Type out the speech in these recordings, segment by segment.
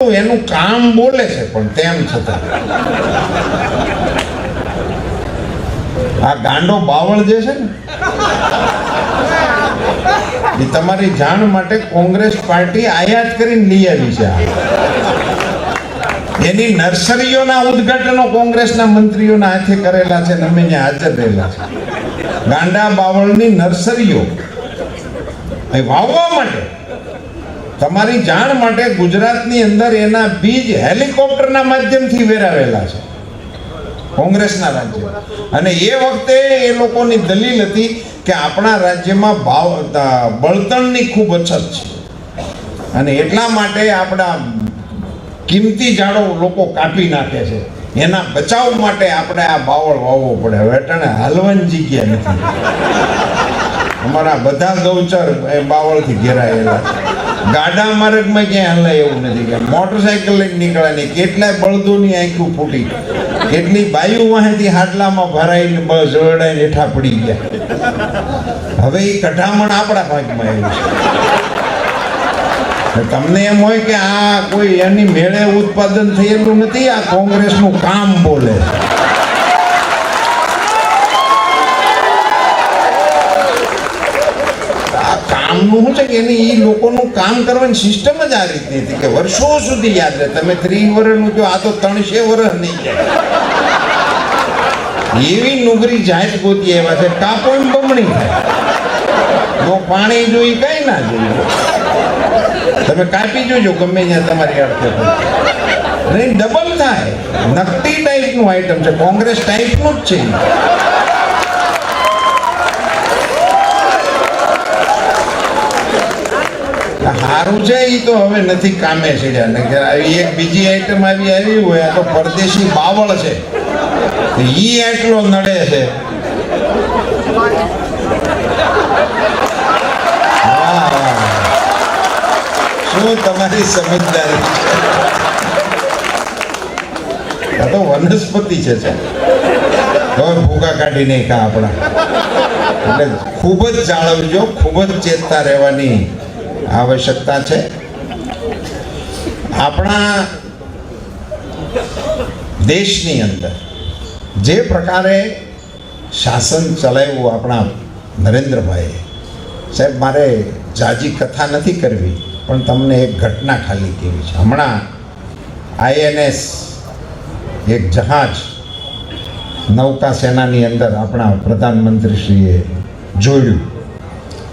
એનું કામ બોલે છે, પણ તેમ છતાં. આ ગાંડો બાવળ જે છે ને, એ તમારી જાણ માટે કોંગ્રેસ પાર્ટી આયાત કરીને લઈ આવી છે એની નર્સરીઓના ઉદ્ઘાટનો કોંગ્રેસના મંત્રીઓના હાથે કરેલા છે ને અમે ત્યાં હાજર રહેલા છે. ગાંડા બાવળની નર્સરીઓ. એ વાવવા માટે તમારી જાણ માટે ગુજરાતની અંદર એના બીજ હેલિકોપ્ટરના માધ્યમથી વેરાવેલા છે. કોંગ્રેસના રાજ્ય. અને એ વખતે એ લોકોની દલીલ હતી કે આપણા રાજ્યમાં ભાવ બળતણની ખૂબ અછત છે. અને એટલા માટે આપણા કિંમતી ઝાડો લોકો કાપી નાખે છે. એના બચાવ માટે આપણે આ બાવળ વાવવો પડે. હવે અટાણે જીગ્યા નથી. અમારા બધા ગૌચર એ બાવળથી ઘેરાયેલા છે. ગાડા માર્ગમાં ક્યાંય હલાય એવું નથી કે મોટરસાયકલ લઈને નીકળે નહીં કેટલાય બળદોની આંખું ફૂટી. કેટલી બાયુ વાહેથી હાટલામાં ભરાઈને જોડાઈને હેઠા પડી ગયા. હવે એ કઢામણ આપણા ભાગમાં આવ્યું છે. તમને એમ હોય કે આ કોઈ એની મેળે ઉત્પાદન થયેલું નથી, આ કોંગ્રેસનું કામ બોલે છે આ કામનું શું છે કે એની એ લોકોનું કામ કરવાની સિસ્ટમ જ આ રીતની હતી કે વર્ષો સુધી યાદ રહે. તમે ત્રી વર્ષનું જો આ તો ત્રણસે વર્ષ નહીં જાય. એવી નુગરી જાત ગોતી એવા છે કાપો બમણી થાય. જો પાણી જોઈ કઈ ના જોઈએ તમે કાપી જોજો ગમે ત્યાં તમારી અડધે નહીં ડબલ થાય. નકટી ટાઈપનું આઈટમ છે. કોંગ્રેસ ટાઈપનું જ છે. સારું છે એ તો હવે નથી કામે છે એક બીજી આઈટમ આવી આવી હોય તો પરદેશી બાવળ છે. ઈ એટલો નડે છે. શું તમારી સમજદારી? આ તો વનસ્પતિ છે છે. હવે ભૂકા કાઢી નહીં કા આપણા. એટલે ખૂબ જ જાળવજો, ખૂબ જ ચેતતા રહેવાની. આવશ્યકતા છે. આપણા દેશની અંદર જે પ્રકારે શાસન ચલાવ્યું આપણા નરેન્દ્રભાઈએ, સાહેબ, મારે જાજી કથા નથી કરવી, પણ તમને એક ઘટના ખાલી કેવી છે. હમણાં આઈએનએસ એક જહાજ નૌકા સેનાની અંદર આપણા પ્રધાનમંત્રીશ્રીએ જોયું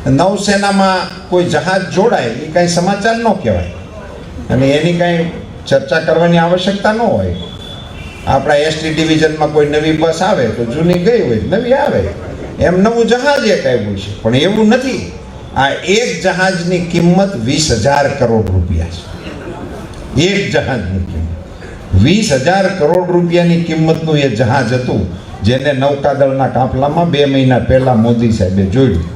નૌસેનામાં કોઈ જહાજ જોડાય, એ કાંઈ સમાચાર ન કહેવાય. અને એની કાંઈ ચર્ચા કરવાની આવશ્યકતા ન હોય. આપણા એસટી ડિવિઝનમાં કોઈ નવી બસ આવે તો જૂની ગઈ હોય, નવી આવે. એમ નવું જહાજ એક આવ્યું છે. પણ એવું નથી. આ એક જહાજની કિંમત વીસ હજાર કરોડ રૂપિયા છે. એક જહાજની કિંમત. વીસ હજાર કરોડ રૂપિયાની કિંમતનું એ જહાજ હતું, જેને નૌકાદળના કાફલામાં બે મહિના પહેલાં મોદી સાહેબે જોયું.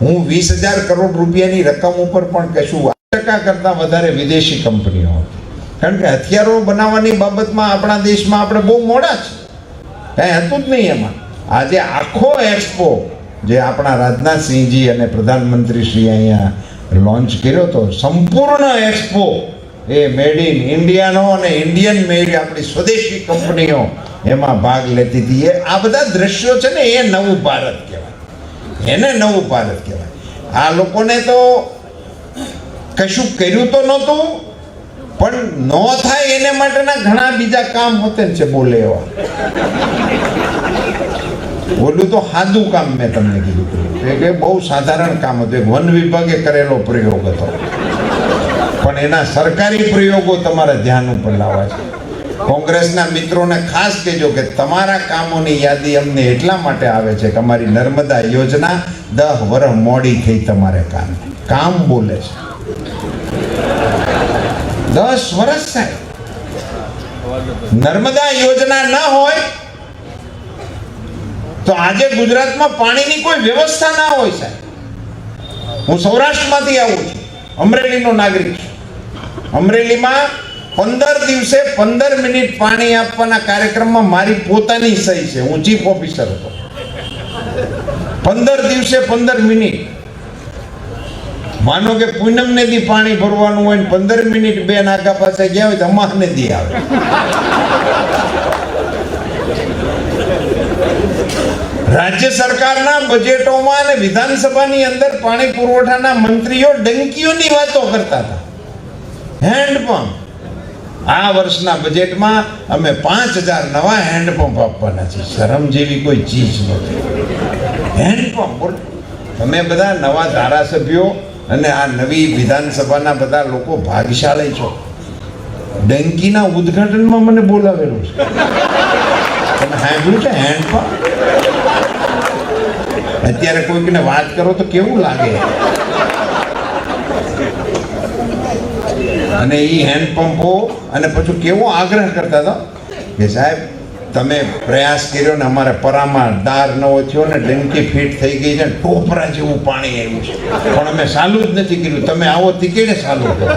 હું વીસ હજાર કરોડ રૂપિયાની રકમ ઉપર પણ કશું ટકા કરતાં વધારે વિદેશી કંપનીઓ કારણ કે હથિયારો બનાવવાની બાબતમાં આપણા દેશમાં આપણે બહુ મોડા છે કાંઈ હતું જ નહીં એમાં. આજે આખો એક્સપો જે આપણા રાજનાથસિંહજી અને પ્રધાનમંત્રીશ્રી અહીંયા લોન્ચ કર્યો હતો સંપૂર્ણ એક્સપો એ મેડ ઇન ઇન્ડિયાનો અને ઇન્ડિયન મેડ આપણી સ્વદેશી કંપનીઓ એમાં ભાગ લેતી હતી. એ આ બધા દ્રશ્યો છે ને એ નવું ભારત કહેવાય. એને નવું ભારત કહેવાય. આ લોકોને તો કશું કર્યું તો નહોતું, પણ ન થાય એને માટેના ઘણા બીજા કામ હોતે છે બોલે એવા. ઓલું તો સાદું કામ મેં તમને કીધું. કે બહુ સાધારણ કામ હતું. વન વિભાગે કરેલો પ્રયોગ હતો. પણ એના સરકારી પ્રયોગો તમારા ધ્યાન ઉપર લાવવા છે. કોંગ્રેસના મિત્રોને ખાસ કહેજો કે તમારા કામોની યાદી અમને એટલા માટે આવે છે કે અમારી નર્મદા યોજના દહ વર્ષ મોડી થઈ તમારે કામ. કામ બોલે છે. દસ વર્ષ સાહેબ. નર્મદા યોજના ન હોય તો આજે ગુજરાતમાં પાણીની કોઈ વ્યવસ્થા ના હોય સાહેબ. હું સૌરાષ્ટ્રમાંથી આવું છું. અમરેલીનો નાગરિક છું. અમરેલીમાં પંદર દિવસે પંદર મિનિટ પાણી આપવાના કાર્યક્રમમાં મારી પોતાની સહી છે. હું ચીફ ઓફિસર હતો. પંદર દિવસે પંદર મિનિટ. માનો કે પૂનમ ને દી પાણી ભરવાનું હોય ને પંદર મિનિટ બે નાકા પાસે ગયા હોય તો અમાહ ને દી આવે. રાજ્ય સરકારના બજેટોમાં અને વિધાનસભાની અંદર પાણી પુરવઠાના મંત્રીઓ ડંકીઓની વાતો કરતા હતા. હેન્ડપંપ આ વર્ષના બજેટમાં અમે પાંચ હજાર નવા હેન્ડપંપ આપવાના છે શરમ જેવી કોઈ ચીજ નથી. હેન્ડપંપ તમે બધા નવા ધારાસભ્યો અને આ નવી વિધાનસભાના બધા લોકો ભાગશાળી છો. ડંકીના ઉદ્ઘાટનમાં મને બોલાવેલું છે. તમે સાંભળ્યું છે હેન્ડપંપ અત્યારે કોઈકને વાત કરો તો કેવું લાગે? અને એ હેન્ડપંપો અને પછી કેવો આગ્રહ કરતા હતા? કે સાહેબ, તમે પ્રયાસ કર્યો ને અમારે પરામાં દાર નવો થયો ને ડંકી ફીટ થઈ ગઈ છે ને ટોપરા જેવું પાણી આવ્યું છે. પણ અમે સાલું જ નથી કર્યું. તમે આવો તીકેડે સાલું કરો?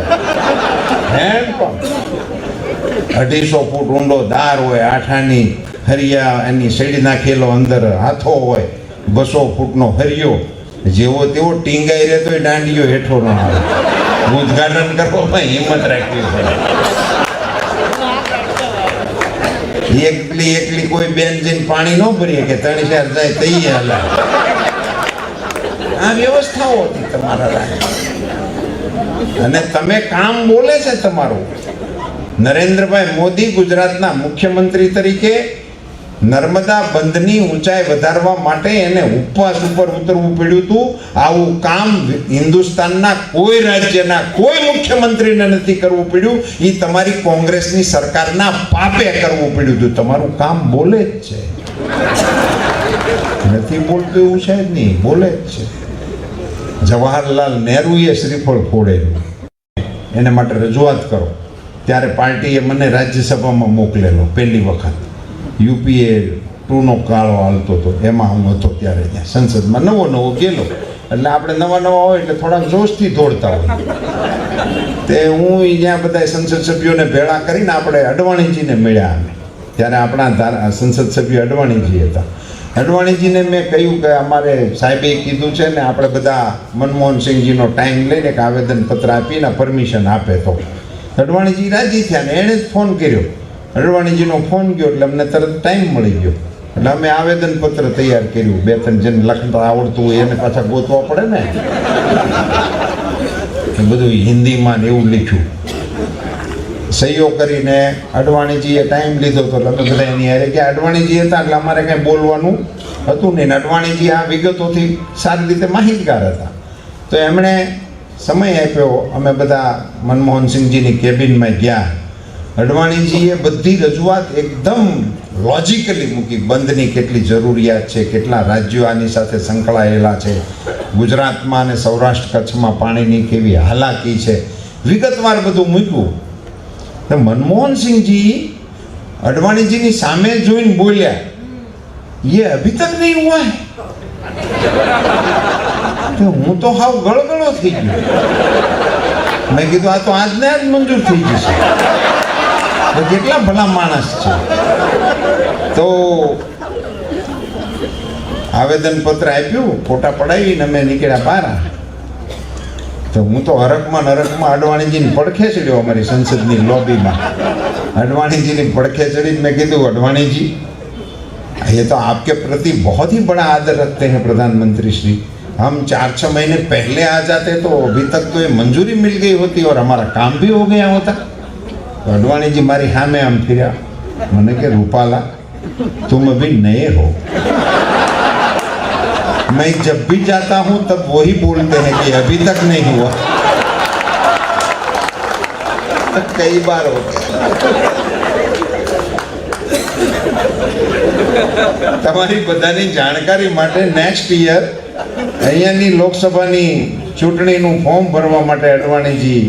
અઢીસો ફૂટ ઊંડો દાર હોય, આઠાની હરિયા એની શેડી નાખેલો અંદર હાથો હોય, બસો ફૂટનો હરિયો, જેવો તેવો ટીંગાઈ રહેતો દાંડીયો હેઠો ન આવે. ઉદઘાટન કરવામાં હિંમત રાખવી પડે. એકલી એકલી કોઈ બેન જઈને પાણી ન ભરીએ કે ત્રણ ચાર જાય તઈ આ વ્યવસ્થાઓ હતી તમારા અને તમે કામ બોલે છે તમારું. નરેન્દ્રભાઈ મોદી ગુજરાતના મુખ્યમંત્રી તરીકે નર્મદા બંધની ઊંચાઈ વધારવા માટે એને ઉપવાસ ઉપર ઉતરવું પડ્યું હતું. આવું કામ હિન્દુસ્તાનના કોઈ રાજ્યના કોઈ મુખ્યમંત્રીને નથી કરવું પડ્યું. એ તમારી કોંગ્રેસની સરકારના પાપે કરવું પડ્યું હતું. તમારું કામ બોલે જ છે. નથી બોલતું એવું છે જ નહીં, બોલે જ છે. જવાહરલાલ નહેરુએ શ્રીફળ ફોડેલું. એને માટે રજૂઆત કરો. ત્યારે પાર્ટીએ મને રાજ્યસભામાં મોકલેલો, પહેલી વખત. યુપીએ ટુનો કાળો હાલતો હતો. એમાં હું હતો ત્યારે ત્યાં. સંસદમાં નવો નવો ગયેલો. એટલે આપણે નવા નવા હોય એટલે થોડાક જોશથી દોડતા હોય. તે હું જ્યાં બધા સંસદ સભ્યોને ભેળા કરીને આપણે અડવાણીજીને મળ્યા અમે. ત્યારે આપણા સંસદ સભ્ય અડવાણીજી હતા. અડવાણીજીને મેં કહ્યું કે અમારે સાહેબે કીધું છે ને આપણે બધા મનમોહનસિંહજીનો ટાઈમ લઈને એક આવેદનપત્ર આપીને પરમિશન આપે તો. અડવાણીજી રાજી થયા ને એણે જ ફોન કર્યો. અડવાણીજીનો ફોન ગયો એટલે અમને તરત ટાઈમ મળી ગયો. એટલે અમે આવેદનપત્ર તૈયાર કર્યું. બે ત્રણ જેને લખતા આવડતું હોય એને પાછા ગોતવા પડે ને. એ બધું હિન્દીમાં ને એવું લખ્યું. સહીઓ કરીને અડવાણીજીએ ટાઈમ લીધો તો એટલે બધા એની હારે કે અડવાણીજી હતા એટલે અમારે કાંઈ બોલવાનું હતું નહીં. અડવાણીજી આ વિગતોથી સારી રીતે માહિતગાર હતા. તો એમણે સમય આપ્યો. અમે બધા મનમોહનસિંહજીની કેબિનમાં ગયા. અડવાણીજીએ બધી રજૂઆત એકદમ લોજિકલી મૂકી. બંધની કેટલી જરૂરિયાત છે, કેટલા રાજ્યો આની સાથે સંકળાયેલા છે, ગુજરાતમાં અને સૌરાષ્ટ્ર કચ્છમાં પાણીની કેવી હાલાકી છે. વિગતવાર બધું મૂક્યું. તો મનમોહનસિંહજી અડવાણીજીની સામે જોઈને બોલ્યા એ અભી તક નહીં હુઆ હું? તો હાવ ગળગળો થઈ ગયો. મેં કીધું, આ તો આજને આજ મંજૂર થઈ જશે. તો કેટલા ભલા માણસ છે તો આવેદનપત્ર આપ્યું ફોટા પડાવીને અમે નીકળ્યા બહાર તો હું તો હરકમાં ને હરકમાં અડવાણીજીની પડખે ચડ્યો અમારી સંસદની લોબીમાં અડવાણીજીની પડખે ચડીને મેં કીધું અડવાણીજી ये तो आपके प्रति बहुत ही बड़ा आदर रखते हैं प्रधानमंत्री श्री हम चार छः महीने पहले आ जाते तो अभी तक तो ये मंजूरी मिल गई होती और हमारा काम भी हो गया होता तो अडवाणी जी मारी हाँ में हम फिर मैंने के रूपाला तुम अभी नए हो मैं जब भी जाता हूं तब वही बोलते हैं कि अभी तक नहीं हुआ कई बार हो गया તમારી બધાની જાણકારી માટે નેક્સ્ટ યર અહીંયાની લોકસભાની ચૂંટણીનું ફોર્મ ભરવા માટે અડવાણીજી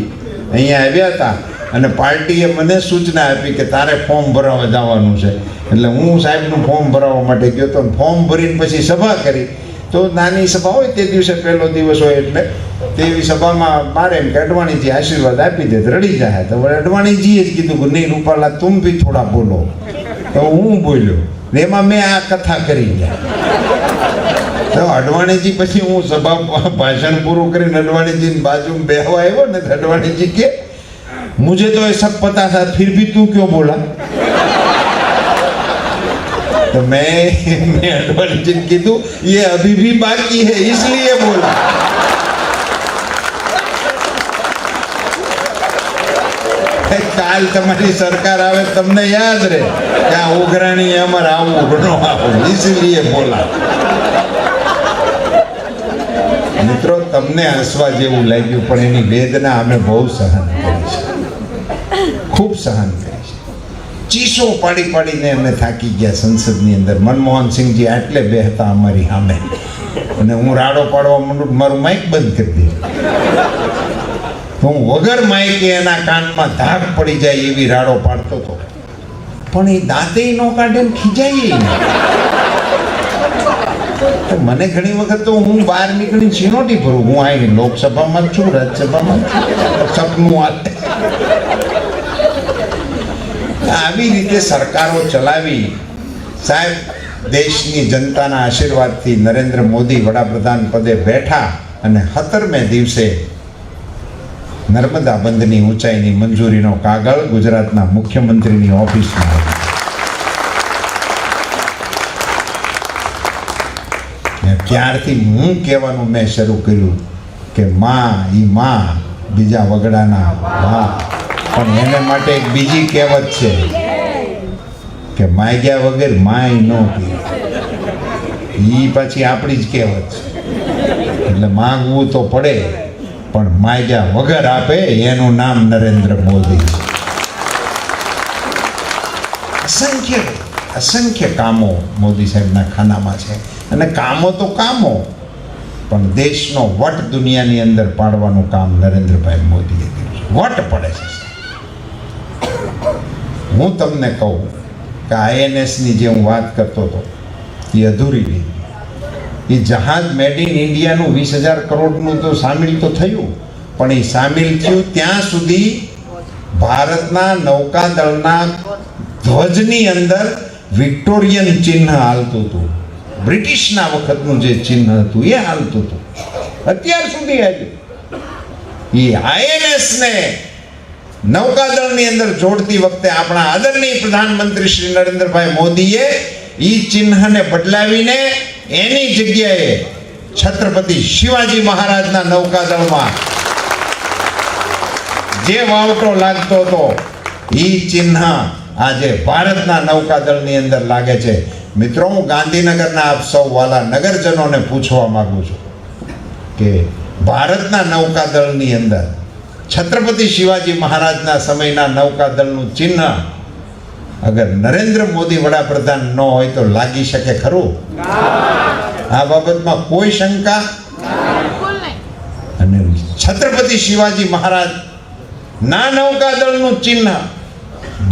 અહીંયા આવ્યા હતા અને પાર્ટીએ મને સૂચના આપી કે તારે ફોર્મ ભરાવા જવાનું છે. એટલે હું સાહેબનું ફોર્મ ભરાવવા માટે ગયો તો ફોર્મ ભરીને પછી સભા કરી. તો નાની સભા હોય તે દિવસે પહેલો દિવસ હોય એટલે તેવી સભામાં મારે એમ કે, અડવાણીજી આશીર્વાદ આપી દે, રડી જાય તો અડવાણીજીએ જ કીધું કે, નહીં રૂપાલા, તું બી થોડા બોલો. તો હું બોલ્યો. એમાં મેં આ કથા કરી જાય તો અડવાણીજી પછી હું સભા ભાષણ પૂરું કરીને અડવાણીજીની બાજુમાં બેહવા આવ્યો ને અડવાણીજી કે मुझे तो ये सब पता था, फिर भी तू क्यों बोला? तो मैं मैं अर्जुन की तू ये अभी भी बाकी है, इसलिए बोला। કાલ તમારી સરકાર આવે તમને યાદ રહે કે આ ઉઘરાણી અમારે આવું ન આવું ઇસીલીએ બોલા મિત્રો તમને હસવા જેવું લાગ્યું પણ એની વેદના અમે બહુ સહન કરી છે ખૂબ સહન કરી છે. ચીસો પાડી પાડીને અમે થાકી ગયા સંસદની અંદર. મનમોહન સિંહજી આટલે બેહતા અમારી સામે. અને હું રાડો પાડવા માંડું મારું માઇક બંધ કરી દીધું હું વગર માઇકે એના કાનમાં ધાક પડી જાય એવી રાડો પાડતો હતો. પણ એ દાંતે નો કાઢે ને ખીજાય તો મને ઘણી વખત તો હું બહાર નીકળી ચીનોટી ભરું. હું આવી લોકસભામાં છું, રાજ્યસભામાં છું. સપનું આ આવી રીતે સરકારો ચલાવી સાહેબ, દેશની જનતાના આશીર્વાદથી નરેન્દ્ર મોદી વડાપ્રધાન પદે બેઠા અને હતરમે દિવસે નર્મદા બંધની ઊંચાઈની મંજૂરીનો કાગળ ગુજરાતના મુખ્યમંત્રીની ઓફિસમાં આવ્યો. ત્યારથી હું કહેવાનું મેં શરૂ કર્યું કે માં ઈ માં, બીજા વગડાના વાહ પણ એને માટે એક બીજી કહેવત છે કે માગ્યા વગર માય નો એ પછી આપણી જ કહેવત છે. એટલે માગવું તો પડે, પણ માગ્યા વગર આપે, એનું નામ નરેન્દ્ર મોદી અસંખ્ય અસંખ્ય કામો મોદી સાહેબના ખાનામાં છે. અને કામો તો કામો, પણ દેશનો વટ દુનિયાની અંદર પાડવાનું કામ નરેન્દ્રભાઈ મોદીએ કર્યું વટ પડે છે. હું તમને કહું કે આઈએનએસની જે હું વાત કરતો હતો, એ અધૂરી રહી એ જહાજ મેડ ઇન ઇન્ડિયાનું વીસ હજાર કરોડનું તો સામેલ તો થયું, પણ એ સામેલ થયું ત્યાં સુધી ભારતના નૌકાદળના ધ્વજની અંદર વિક્ટોરિયન ચિહ્ન હાલતું હતું. બ્રિટિશના વખતનું જે ચિહ્ન હતું, એ હાલતું હતું. અત્યાર સુધી હાલ્યું એ આઈએનએસ ને નૌકાદળની અંદર જોડતી વખતે આપણા આદરણીય પ્રધાનમંત્રી શ્રી નરેન્દ્રભાઈ મોદીએ ઈ ચિહ્નને બદલાવીને એની જગ્યાએ છત્રપતિ શિવાજી મહારાજના નૌકાદળમાં જે વાવટો લાગતો હતો, ઈ ચિહ્ન આજે ભારતના નૌકાદળની અંદર લાગે છે. મિત્રો, હું ગાંધીનગરના આપ સૌ વાલા નગરજનોને પૂછવા માગું છું કે ભારતના નૌકાદળની અંદર છત્રપતિ શિવાજી મહારાજના સમયના નૌકાદળનું ચિહ્ન અગર નરેન્દ્ર મોદી વડાપ્રધાન ન હોય તો લાગી શકે ખરું? આ બાબતમાં કોઈ શંકા? અને છત્રપતિ શિવાજી મહારાજ ના નૌકાદળનું ચિહ્ન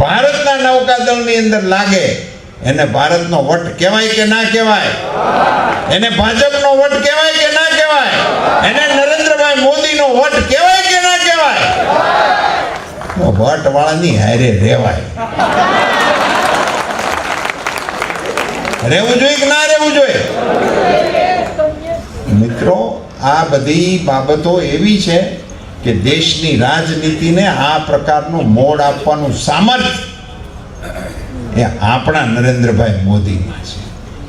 ભારતના નૌકાદળની અંદર લાગે, એને ભારતનો વટ કહેવાય કે ના કહેવાય? એને ભાજપનો વટ કહેવાય કે ના કહેવાય? એને નરેન્દ્રભાઈ મોદીનો વટ કહેવાય કે ના તો વટ વાળાની હારે રહેવાય રહેવું જોઈએ કે ના રહેવું જોઈએ? મિત્રો, આ બધી બાબતો એવી છે કે દેશની રાજનીતિને આ પ્રકારનું મોડ આપવાનું સામર્થ્ય એ આપણા નરેન્દ્રભાઈ મોદીમાં છે.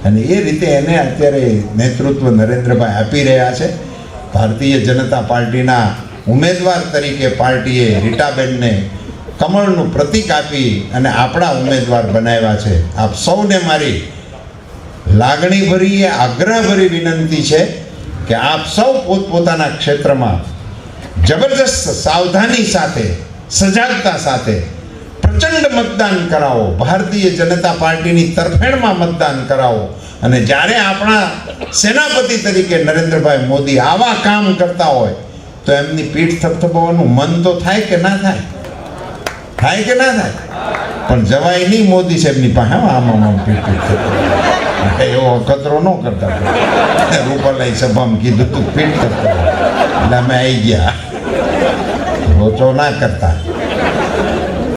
અને એ રીતે એને અત્યારે નેતૃત્વ નરેન્દ્રભાઈ આપી રહ્યા છે. ભારતીય જનતા પાર્ટીના ઉમેદવાર તરીકે પાર્ટીએ રીટાબેનને કમળનું પ્રતીક આપી અને આપણા ઉમેદવાર બનાવ્યા છે. આપ સૌને મારી લાગણીભરી એ આગ્રહભરી વિનંતી છે કે આપ સૌ પોતપોતાના ક્ષેત્રમાં જબરજસ્ત સાવધાની સાથે, સજાગતા સાથે પ્રચંડ મતદાન કરાવો. ભારતીય જનતા પાર્ટીની તરફેણમાં મતદાન કરાવો. અને જ્યારે આપણા સેનાપતિ તરીકે નરેન્દ્રભાઈ મોદી આવા કામ કરતા હોય, તો એમની પીઠ થપથપાવવાનું મન તો થાય કે ના થાય? થાય કે ના થાય પણ જવાય નહીં મોદી સાહેબની પાસે આમાં આમ પીઠ થપથપાવવાનું. એવો કચરો ન કરતા. રૂપાલાઈ સભામાં કીધું, તું પીટ કરતા એટલે અમે આવી ગયા. રોચો ના કરતા.